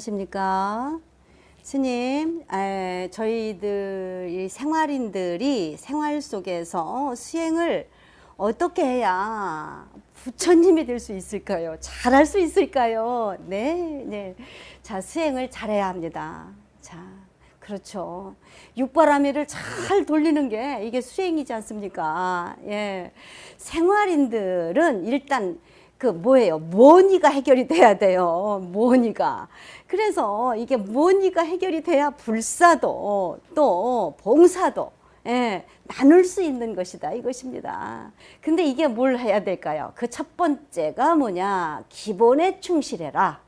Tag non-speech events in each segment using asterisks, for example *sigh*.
안녕하십니까. 스님, 에, 저희들 이 생활인들이 생활 속에서 수행을 어떻게 해야 부처님이 될 수 있을까요? 잘할 수 있을까요? 네, 네. 자, 수행을 잘해야 합니다. 자, 그렇죠. 육바라밀을 잘 돌리는 게 이게 수행이지 않습니까? 예. 생활인들은 일단 그 뭐예요? 뭐니가 해결이 돼야 돼요. 뭐니가. 그래서 이게 뭐니가 해결이 돼야 불사도 또 봉사도 예, 나눌 수 있는 것이다 이것입니다. 근데 이게 뭘 해야 될까요? 그 첫 번째가 뭐냐? 기본에 충실해라.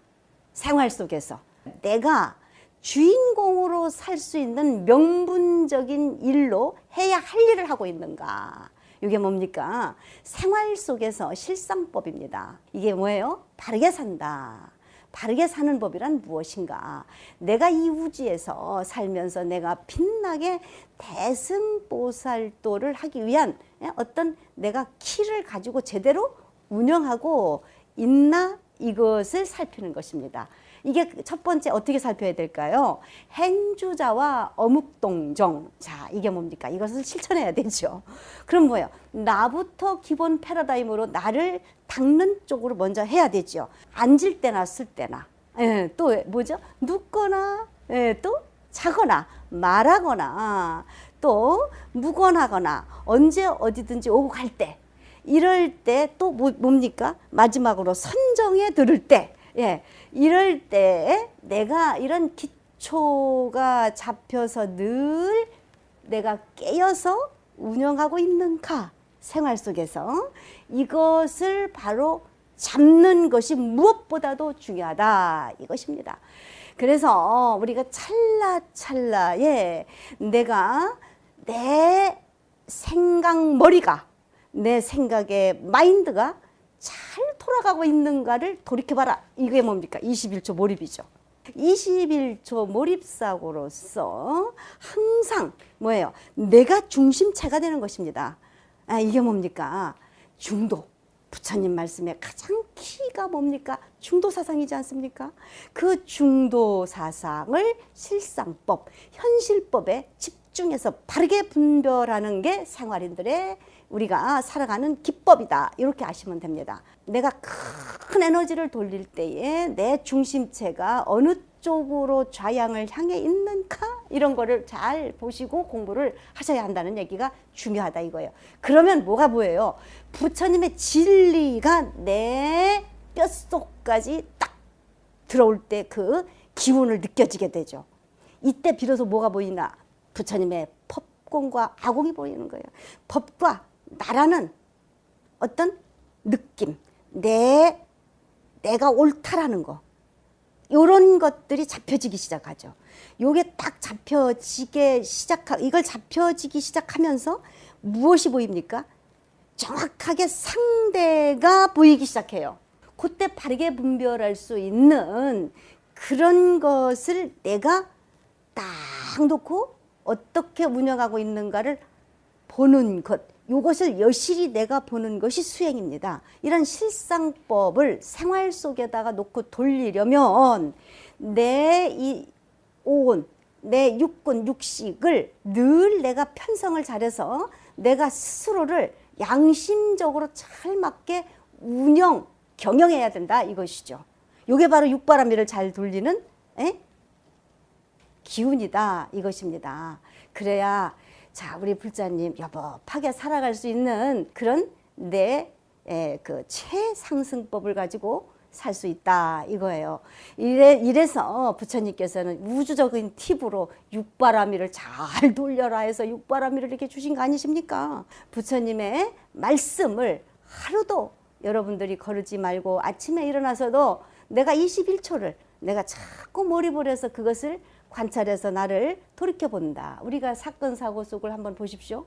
생활 속에서 내가 주인공으로 살 수 있는 명분적인 일로 해야 할 일을 하고 있는가? 이게 뭡니까? 생활 속에서 실상법입니다. 이게 뭐예요? 바르게 산다. 바르게 사는 법이란 무엇인가? 내가 이 우주에서 살면서 내가 빛나게 대승보살도를 하기 위한 예, 어떤 내가 키를 가지고 제대로 운영하고 있나 이것을 살피는 것입니다. 이게 첫 번째 어떻게 살펴야 될까요? 행주자와 어묵동정. 자, 이게 뭡니까? 이것을 실천해야 되죠. *laughs* 그럼 뭐예요? 나부터 기본 패러다임으로 나를 닦는 쪽으로 먼저 해야 되죠. 앉을 때나 쓸 때나. 예, 또 뭐죠? 눕거나, 예, 또 자거나, 말하거나, 또 묵언하거나, 언제 어디든지 오고 갈 때. 이럴 때또 뭐, 뭡니까? 마지막으로 선정에 들을 때. 예, 이럴 때 내가 이런 기초가 잡혀서 늘 내가 깨어서 운영하고 있는가 생활 속에서 이것을 바로 잡는 것이 무엇보다도 중요하다 이것입니다. 그래서 우리가 찰나찰나에 내가 내 생각 머리가 내 생각의 마인드가 잘 돌아가고 있는가를 돌이켜봐라. 이게 뭡니까? 21초 몰입이죠. 21초 몰입사고로서 항상 뭐예요? 내가 중심체가 되는 것입니다. 아, 이게 뭡니까? 중도. 부처님 말씀에 가장 키가 뭡니까? 중도 사상이지 않습니까? 그 중도 사상을 실상법, 현실법에 집 중해서 바르게 분별하는 게 생활인들의 우리가 살아가는 기법이다. 이렇게 아시면 됩니다. 내가 큰 에너지를 돌릴 때에 내 중심체가 어느 쪽으로 좌양을 향해 있는가 이런 거를 잘 보시고 공부를 하셔야 한다는 얘기가 중요하다 이거예요. 그러면 뭐가 보여요? 부처님의 진리가 내 뼛속까지 딱 들어올 때 그 기운을 느껴지게 되죠. 이때 비로소 뭐가 보이나? 부처님의 법공과 아공이 보이는 거예요. 법과 나라는 어떤 느낌, 내 내가 옳다라는 거. 요런 것들이 잡혀지기 시작하죠. 요게 딱 잡혀지게 시작하 이걸 잡혀지기 시작하면서 무엇이 보입니까? 정확하게 상대가 보이기 시작해요. 그때 바르게 분별할 수 있는 그런 것을 내가 딱 놓고 어떻게 운영하고 있는가를 보는 것. 이것을 여실히 내가 보는 것이 수행입니다. 이런 실상법을 생활 속에다가 놓고 돌리려면 내 이 오온, 내 육군, 육식을 늘 내가 편성을 잘해서 내가 스스로를 양심적으로 잘 맞게 운영, 경영해야 된다 이것이죠. 이게 바로 육바라밀을 잘 돌리는 에? 기운이다 이것입니다. 그래야 자 우리 불자님 여법하게 살아갈 수 있는 그런 내그 최상승법을 가지고 살 수 있다 이거예요. 이래 이래서 부처님께서는 우주적인 팁으로 육바라밀을 잘 돌려라 해서 육바라밀을 이렇게 주신 거 아니십니까? 부처님의 말씀을 하루도 여러분들이 거르지 말고 아침에 일어나서도 내가 21초를 내가 자꾸 몰입을 해서 그것을 관찰해서 나를 돌이켜 본다. 우리가 사건 사고 속을 한번 보십시오.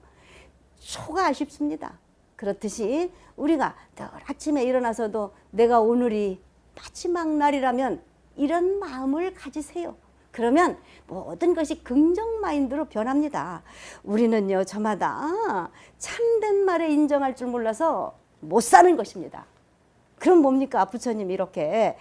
초가 아쉽습니다. 그렇듯이 우리가 늘 아침에 일어나서도 내가 오늘이 마지막 날이라면 이런 마음을 가지세요. 그러면 모든 것이 긍정 마인드로 변합니다. 우리는요, 저마다 참된 말에 인정할 줄 몰라서 못 사는 것입니다. 그럼 뭡니까? 부처님 이렇게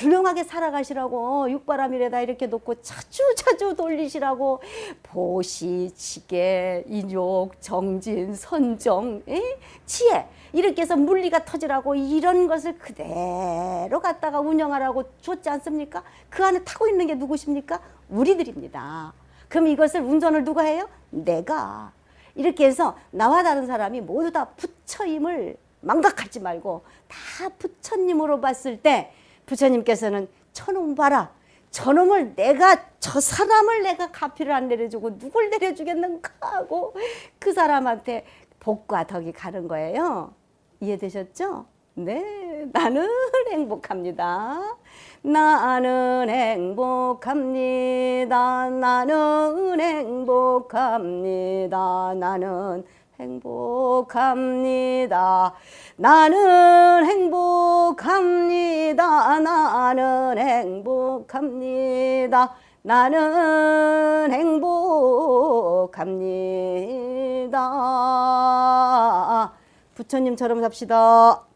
훌륭하게 살아가시라고 육바람일에다 이렇게 놓고 자주 돌리시라고 보시, 지계, 인욕, 정진, 선정, 에? 지혜 이렇게 해서 물리가 터지라고 이런 것을 그대로 갖다가 운영하라고 줬지 않습니까? 그 안에 타고 있는 게 누구십니까? 우리들입니다. 그럼 이것을 운전을 누가 해요? 내가. 이렇게 해서 나와 다른 사람이 모두 다 부처임을 망각하지 말고 다 부처님으로 봤을 때 부처님께서는 저놈 봐라. 저놈을 내가 저 사람을 내가 가피를 안 내려주고 누굴 내려주겠는가 하고 그 사람한테 복과 덕이 가는 거예요. 이해되셨죠? 네, 나는 행복합니다. 나는 행복합니다. 나는 행복합니다. 나는 행복합니다. 나는 행복합니다. 나는 행복합니다. 나는 행복합니다. 부처님처럼 삽시다.